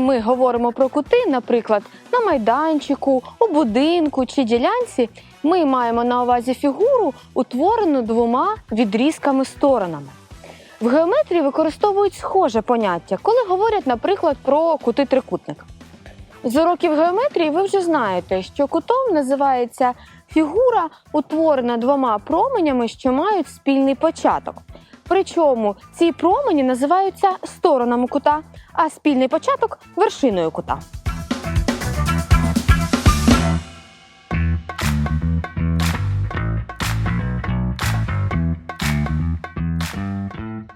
ми говоримо про кути, наприклад, на майданчику, у будинку чи ділянці, ми маємо на увазі фігуру, утворену двома відрізками сторонами. В геометрії використовують схоже поняття, коли говорять, наприклад, про кути трикутник. З уроків геометрії ви вже знаєте, що кутом називається фігура, утворена двома променями, що мають спільний початок. Причому ці промені називаються сторонами кута, а спільний початок вершиною кута.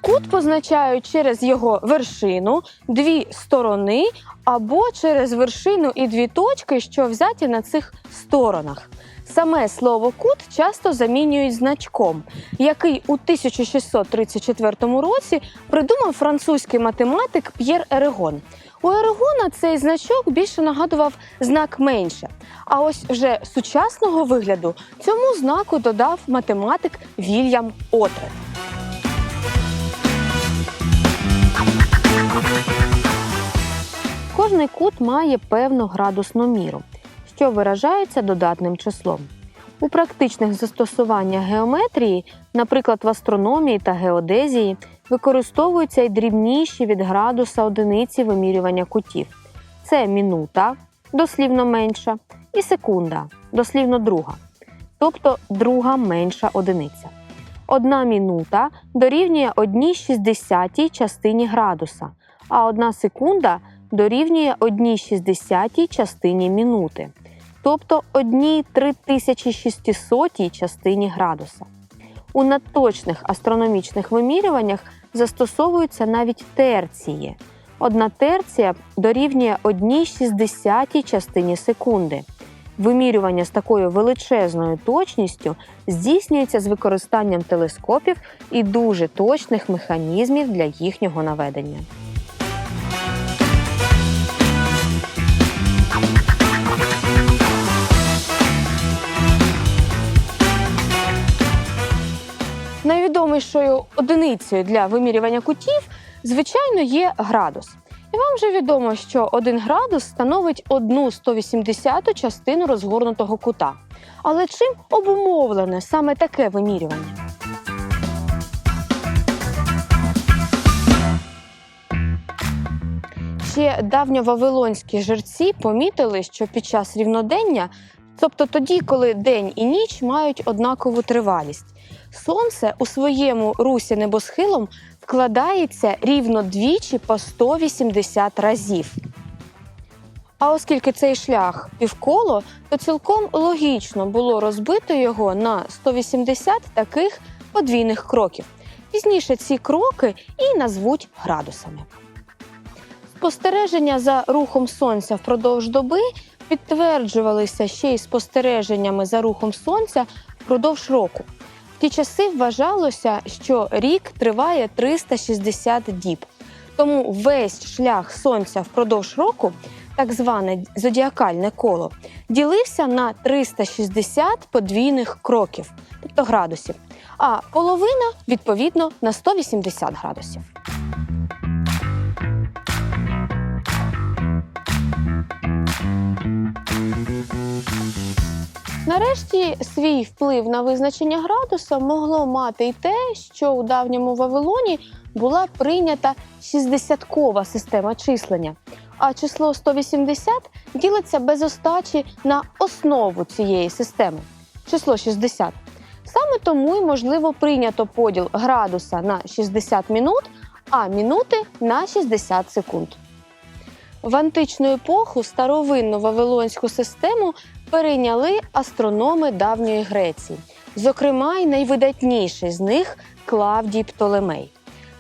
Кут позначають через його вершину, дві сторони або через вершину і дві точки, що взяті на цих сторонах. Саме слово кут часто замінюють значком, який у 1634 році придумав французький математик П'єр Ерегон. У Ерегона цей значок більше нагадував знак менше. А ось вже сучасного вигляду цьому знаку додав математик Вільям Отрет. Кожний кут має певну градусну міру, що виражається додатним числом. У практичних застосуваннях геометрії, наприклад, в астрономії та геодезії, використовуються й дрібніші від градуса одиниці вимірювання кутів. Це мінута, дослівно менша, і секунда, дослівно друга, тобто друга менша одиниця. Одна мінута дорівнює 1,60 частині градуса, а одна секунда дорівнює 1,60 частині мінути, тобто 1,3600 частині градуса. У надточних астрономічних вимірюваннях застосовуються навіть терції. Одна терція дорівнює 1,60 частині секунди. Вимірювання з такою величезною точністю здійснюється з використанням телескопів і дуже точних механізмів для їхнього наведення. Найвідомішою одиницею для вимірювання кутів, звичайно, є градус. І вам вже відомо, що 1 градус становить 1 180 частину розгорнутого кута. Але чим обумовлене саме таке вимірювання? Ще давньовавилонські жерці помітили, що під час рівнодення, тобто тоді, коли день і ніч мають однакову тривалість, сонце у своєму русі небосхилом вкладається рівно двічі по 180 разів. А оскільки цей шлях півколо, то цілком логічно було розбито його на 180 таких подвійних кроків. Пізніше ці кроки і назвуть градусами. Спостереження за рухом сонця впродовж доби підтверджувалися ще й спостереженнями за рухом сонця впродовж року. В ті часи вважалося, що рік триває 360 діб. Тому весь шлях сонця впродовж року, так зване зодіакальне коло, ділився на 360 подвійних кроків, тобто градусів, а половина відповідно на 180 градусів. Нарешті свій вплив на визначення градуса могло мати й те, що у давньому Вавилоні була прийнята 60-кова система числення, а число 180 ділиться без остачі на основу цієї системи число 60. Саме тому й можливо прийнято поділ градуса на 60 минут, а минути на 60 секунд. В античну епоху старовинну вавилонську систему перейняли астрономи давньої Греції, зокрема й найвидатніший з них Клавдій Птолемей.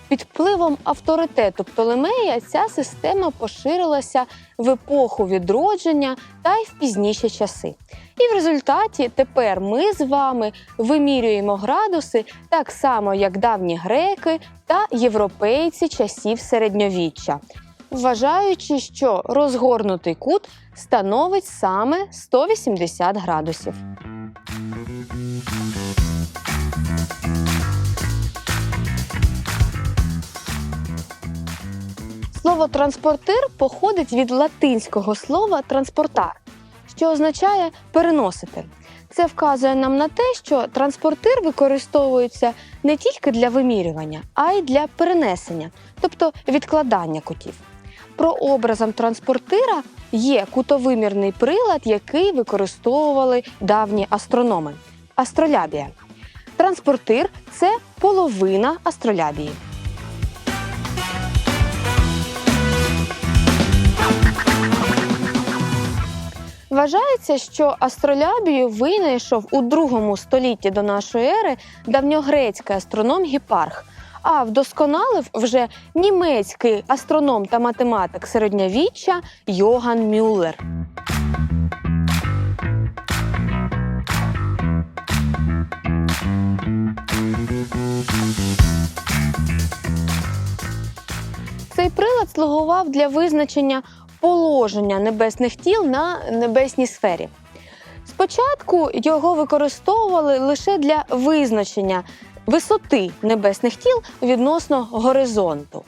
Під впливом авторитету Птолемея ця система поширилася в епоху відродження та й в пізніші часи. І в результаті тепер ми з вами вимірюємо градуси так само, як давні греки та європейці часів середньовіччя, вважаючи, що розгорнутий кут становить саме 180 градусів. Слово транспортир походить від латинського слова транспортар, що означає переносити. Це вказує нам на те, що транспортир використовується не тільки для вимірювання, а й для перенесення, тобто відкладання кутів. Прообразом транспортира є кутовимірний прилад, який використовували давні астрономи астролябія. Транспортир це половина астролябії. Вважається, що астролябію винайшов у другому столітті до нашої ери давньогрецький астроном Гіпарх, а вдосконалив вже німецький астроном та математик середньовіччя Йоган Мюллер. Цей прилад слугував для визначення положення небесних тіл на небесній сфері. Спочатку його використовували лише для визначення висоти небесних тіл відносно горизонту.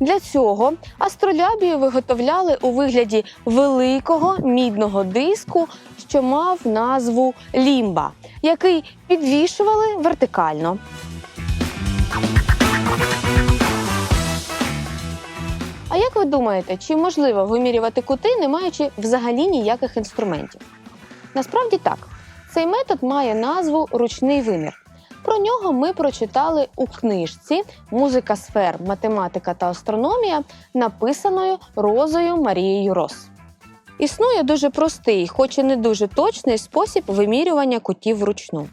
Для цього астролябію виготовляли у вигляді великого мідного диску, що мав назву лімба, який підвішували вертикально. А як ви думаєте, чи можливо вимірювати кути, не маючи взагалі ніяких інструментів? Насправді так. Цей метод має назву ручний вимір. Про нього ми прочитали у книжці Музика сфер, математика та астрономія, написаною Розою Марією Рос. Існує дуже простий, хоч і не дуже точний спосіб вимірювання кутів вручну.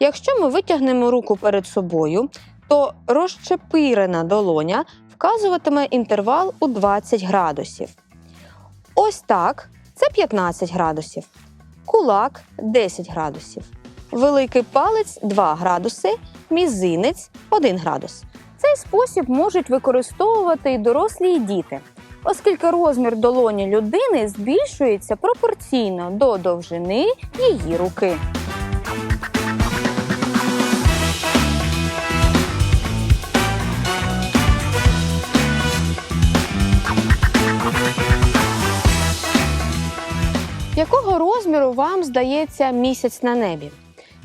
Якщо ми витягнемо руку перед собою, то розчепирена долоня вказуватиме інтервал у 20 градусів. Ось так це 15 градусів. Кулак 10 градусів. Великий палець 2 градуси, мізинець 1 градус. Цей спосіб можуть використовувати і дорослі і діти, оскільки розмір долоні людини збільшується пропорційно до довжини її руки. Якого розміру вам здається місяць на небі?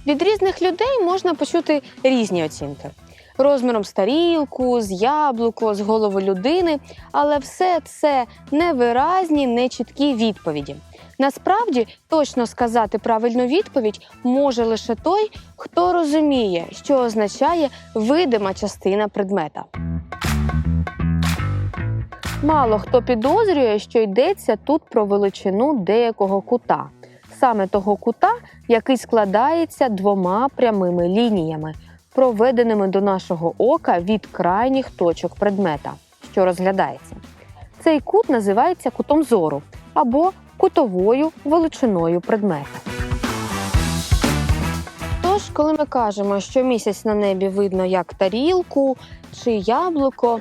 Від різних людей можна почути різні оцінки. Розміром з тарілку, з яблуко, з голови людини, але все це невиразні, нечіткі відповіді. Насправді точно сказати правильну відповідь може лише той, хто розуміє, що означає видима частина предмета. Мало хто підозрює, що йдеться тут про величину деякого кута, саме того кута, який складається двома прямими лініями, проведеними до нашого ока від крайніх точок предмета, що розглядається. Цей кут називається кутом зору або кутовою величиною предмета. Тож, коли ми кажемо, що місяць на небі видно як тарілку чи яблуко,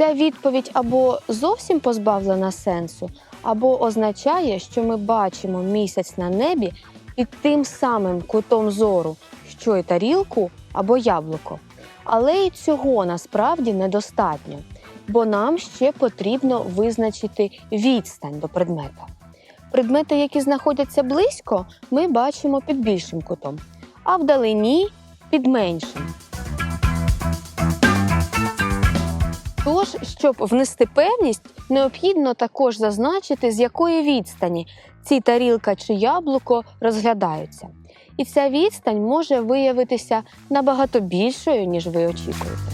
Ця відповідь або зовсім позбавлена сенсу, або означає, що ми бачимо місяць на небі під тим самим кутом зору, що й тарілку або яблуко. Але й цього насправді недостатньо, бо нам ще потрібно визначити відстань до предмета. Предмети, які знаходяться близько, ми бачимо під більшим кутом, а вдалині під меншим. Тож, щоб внести певність, необхідно також зазначити, з якої відстані ці тарілка чи яблуко розглядаються. І ця відстань може виявитися набагато більшою, ніж ви очікуєте.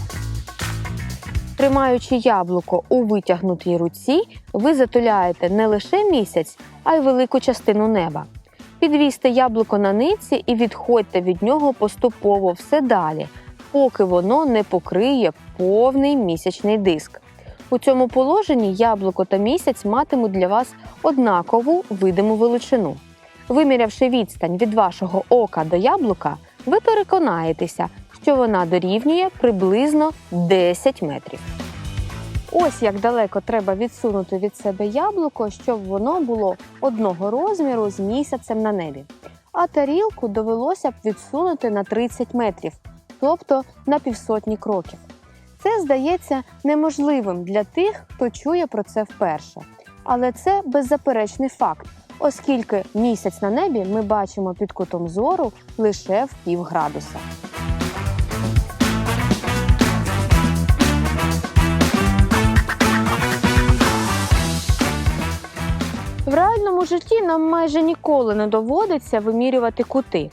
Тримаючи яблуко у витягнутій руці, ви затуляєте не лише місяць, а й велику частину неба. Підвісьте яблуко на ниці і відходьте від нього поступово все далі поки воно не покриє повний місячний диск. У цьому положенні яблуко та місяць матимуть для вас однакову видиму величину. Вимірявши відстань від вашого ока до яблука, ви переконаєтеся, що вона дорівнює приблизно 10 метрів. Ось як далеко треба відсунути від себе яблуко, щоб воно було одного розміру з місяцем на небі. А тарілку довелося б відсунути на 30 метрів, тобто на півсотні кроків. Це здається неможливим для тих, хто чує про це вперше. Але це беззаперечний факт, оскільки місяць на небі ми бачимо під кутом зору лише в пів градуса. В реальному житті нам майже ніколи не доводиться вимірювати кути.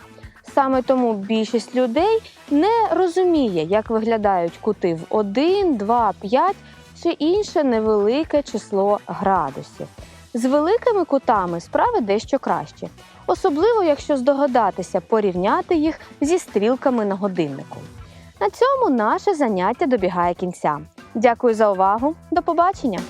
Саме тому більшість людей не розуміє, як виглядають кути в 1, 2, 5 чи інше невелике число градусів. З великими кутами справи дещо краще, особливо якщо здогадатися порівняти їх зі стрілками на годиннику. На цьому наше заняття добігає кінця. Дякую за увагу. До побачення!